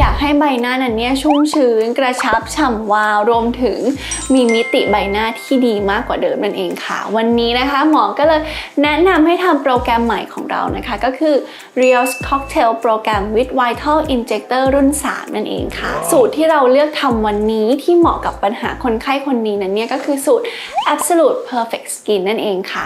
อยากให้ใบหน้านั้นเนี่ยชุ่มชื้น กระชับฉ่ำวาวรวมถึงมีมิติใบหน้าที่ดีมากกว่าเดิมนั่นเองค่ะ วันนี้นะคะหมอก็เลยแนะนำให้ทำโปรแกรมใหม่ของเรานะคะ ก็คือ Rios Cocktail Program with Vital Injector รุ่น 3 นั่นเองค่ะ สูตรที่เราเลือกทำวันนี้ที่เหมาะกับปัญหาคนไข้คนนี้นั้นเนี่ยก็คือสูตร Absolute Perfect Skin นั่นเองค่ะ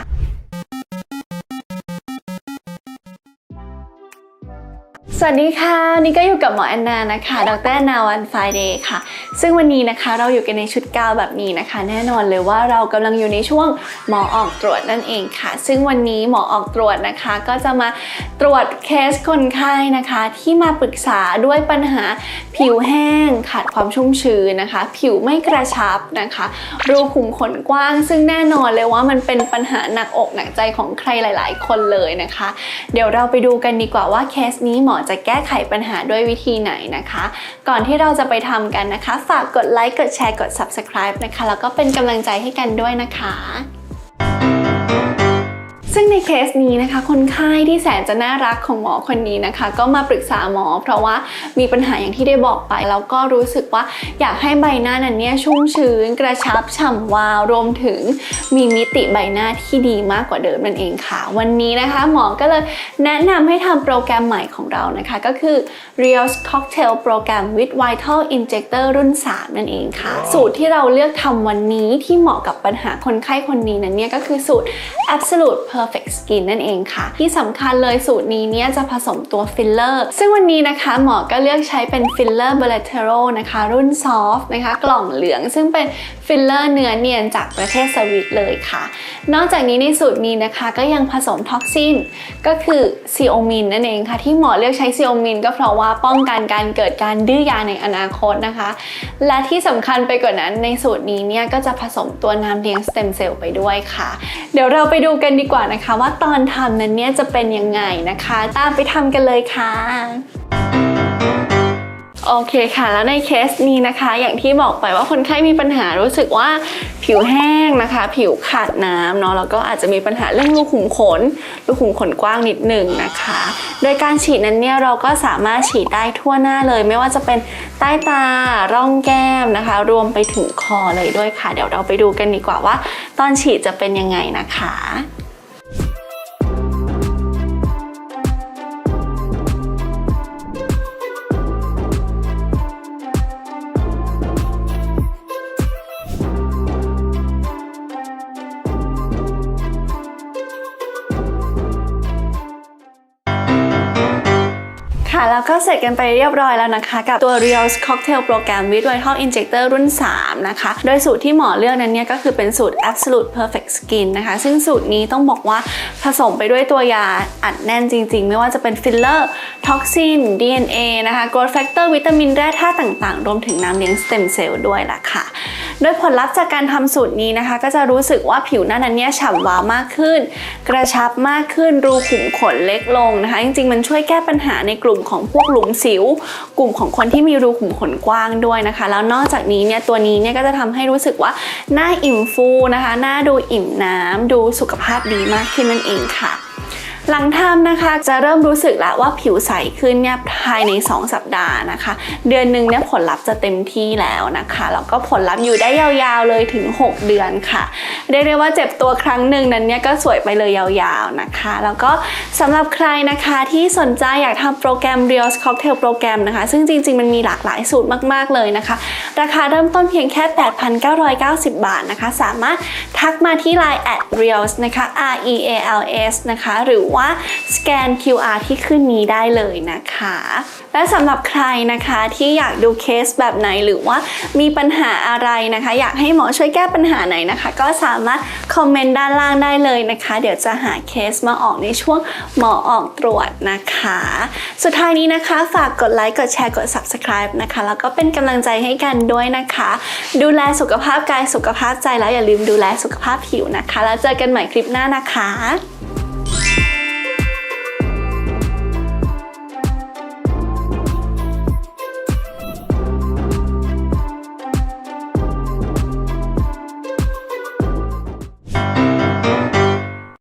สวัสดีค่ะ นี่ก็อยู่กับหมอแอนนานะคะ ดรนาวันไฟเดย์ค่ะ ซึ่งวันนี้นะคะเราอยู่กันในชุดกาวแบบนี้นะคะ แน่นอนเลยว่าเรากำลังอยู่ในช่วงหมอออกตรวจนั่นเองค่ะ ซึ่งวันนี้หมอออกตรวจนะคะ ก็จะมาตรวจเคสคนไข้นะคะ ที่มาปรึกษาด้วยปัญหาผิวแห้งขาดความชุ่มชื้นนะคะ ผิวไม่กระชับนะคะ รูขุมขนกว้าง ซึ่งแน่นอนเลยว่ามันเป็นปัญหาหนักอกหนักใจของใครหลาย ๆ คนเลยนะคะ เดี๋ยวเราไปดูกันดีกว่าว่าเคสนี้หมอจะแก้ไขปัญหาด้วยวิธีไหนนะคะ ก่อนที่เราจะไปทำกันนะคะ ฝากกดไลค์กดแชร์กด subscribe นะคะ แล้วก็เป็นกำลังใจให้กันด้วยนะคะ ซึ่งในเคสนี้นะคะ คนไข้ที่แสนจะน่ารักของหมอคนนี้นะคะ ก็มาปรึกษาหมอ เพราะว่ามีปัญหาอย่างที่ได้บอกไป แล้วก็รู้สึกว่าอยากให้ใบหน้านั้นเนี่ยชุ่มชื้น กระชับฉ่ำวาวรวมถึงมีมิติใบหน้าที่ดีมากกว่าเดิมนั่นเองค่ะ วันนี้นะคะหมอก็เลยแนะนำให้ทำโปรแกรมใหม่ของเรานะคะ ก็คือ Rios Cocktail Program with Vital Injector รุ่น 3 นั่นเองค่ะ สูตรที่เราเลือกทำวันนี้ที่เหมาะกับปัญหาคนไข้คนนี้นั้นเนี่ยก็คือสูตร Absolute Perfect Skin นั่นเองค่ะ ที่สำคัญเลยสูตรนี้เนี่ยจะผสมตัวฟิลเลอร์ ซึ่งวันนี้นะคะหมอก็เลือกใช้เป็นฟิลเลอร์ b บ l a t e r o นะคะ รุ่นซอฟต์นะคะ กล่องเหลืองซึ่งเป็นฟิลเลอร์เนื้อเนียนจากประเทศสวิตเลยค่ะ นอกจากนี้ในสูตรนี้นะคะก็ยังผสมท็อกซินก็คือซีโอมินนั่นเองค่ะ ที่หมอเลือกใช้ซีโอมินก็เพราะว่าป้องกันการเกิดการดื้อยาในอนาคตนะคะ และที่สำคัญไปกว่านั้นในสูตรนี้เนี่ยก็จะผสมตัวน้ำเลี้ยงสเต็มเซลล์ไปด้วยค่ะ เดี๋ยวเราไปดูกันดีกว่านะคะว่าตอนทำนั้นเนี่ยจะเป็นยังไงนะคะ ตามไปทำกันเลยค่ะโอเคค่ะ แล้วในเคสนี้นะคะ อย่างที่บอกไปว่าคนไข้มีปัญหารู้สึกว่าผิวแห้งนะคะ ผิวขาดน้ำเนาะแล้วก็อาจจะมีปัญหาเรื่องรูขุมขนรูขุมขนกว้างนิดหนึ่งนะคะ โดยการฉีดนั้นเนี่ยเราก็สามารถฉีดได้ทั่วหน้าเลย ไม่ว่าจะเป็นใต้ตาร่องแก้มนะคะ รวมไปถึงคอเลยด้วยค่ะ เดี๋ยวเราไปดูกันดีกว่าว่า ตอนฉีดจะเป็นยังไงนะคะ ค่ะ แล้วก็เสร็จกันไปเรียบร้อยแล้วนะคะ กับตัว Rios Cocktail Program with Vital Injector รุ่น 3 นะคะ โดยสูตรที่หมอเลือกนั้นเนี่ยก็คือเป็นสูตร Absolute Perfect Skin นะคะ ซึ่งสูตรนี้ต้องบอกว่าผสมไปด้วยตัวยาอัดแน่นจริง ๆ ไม่ว่าจะเป็นฟิลเลอร์ท็อกซิน DNA นะคะ growth factor วิตามินแร่ธาตุต่างๆ รวมถึงน้ำเลี้ยงสเต็มเซลล์ด้วยล่ะค่ะโดยผลลัพธ์จากการทำสูตรนี้นะคะ ก็จะรู้สึกว่าผิวหน้านั้นเนี่ยฉ่ำวาวมากขึ้น กระชับมากขึ้นรูขุมขนเล็กลงนะคะ จริงๆ มันช่วยแก้ปัญหาในกลุ่มของพวกหลุมสิว กลุ่มของคนที่มีรูขุมขนกว้างด้วยนะคะ แล้วนอกจากนี้เนี่ยตัวนี้เนี่ยก็จะทำให้รู้สึกว่าหน้าอิ่มฟูนะคะ หน้าดูอิ่มน้ำดูสุขภาพดีมากขึ้นนั่นเองค่ะ หลังทำนะคะจะเริ่มรู้สึกแล้วว่าผิวใสขึ้นเนี่ยภายใน 2 สัปดาห์นะคะ เดือนหนึ่งเนี่ยผลลัพธ์จะเต็มที่แล้วนะคะแล้วก็ผลลัพธ์อยู่ได้ยาวๆเลยถึง 6 เดือนค่ะเรียกได้ว่าเจ็บตัวครั้งหนึ่งนั้นเนี่ยก็สวยไปเลยยาวๆนะคะ แล้วก็สำหรับใครนะคะที่สนใจอยากทำโปรแกรม Rios Cocktail โปรแกรมนะคะ ซึ่งจริงๆมันมีหลากหลายสูตรมากๆเลยนะคะ ราคาเริ่มต้นเพียงแค่ 8,990 บาทนะคะ สามารถทักมาที่ Line at Rios นะคะ R E A L S นะคะหรือว่าสแกน QR ที่ขึ้นนี้ได้เลยนะคะ และสำหรับใครนะคะที่อยากดูเคสแบบไหนหรือว่ามีปัญหาอะไรนะคะ อยากให้หมอช่วยแก้ปัญหาไหนนะคะ ก็สามารถคอมเมนต์ด้านล่างได้เลยนะคะ เดี๋ยวจะหาเคสมาออกในช่วงหมอออกตรวจนะคะ สุดท้ายนี้นะคะ ฝากกดไลค์กดแชร์กด subscribe นะคะ แล้วก็เป็นกำลังใจให้กันด้วยนะคะ ดูแลสุขภาพกายสุขภาพใจแล้วอย่าลืมดูแลสุขภาพผิวนะคะ แล้วเจอกันใหม่คลิปหน้านะคะ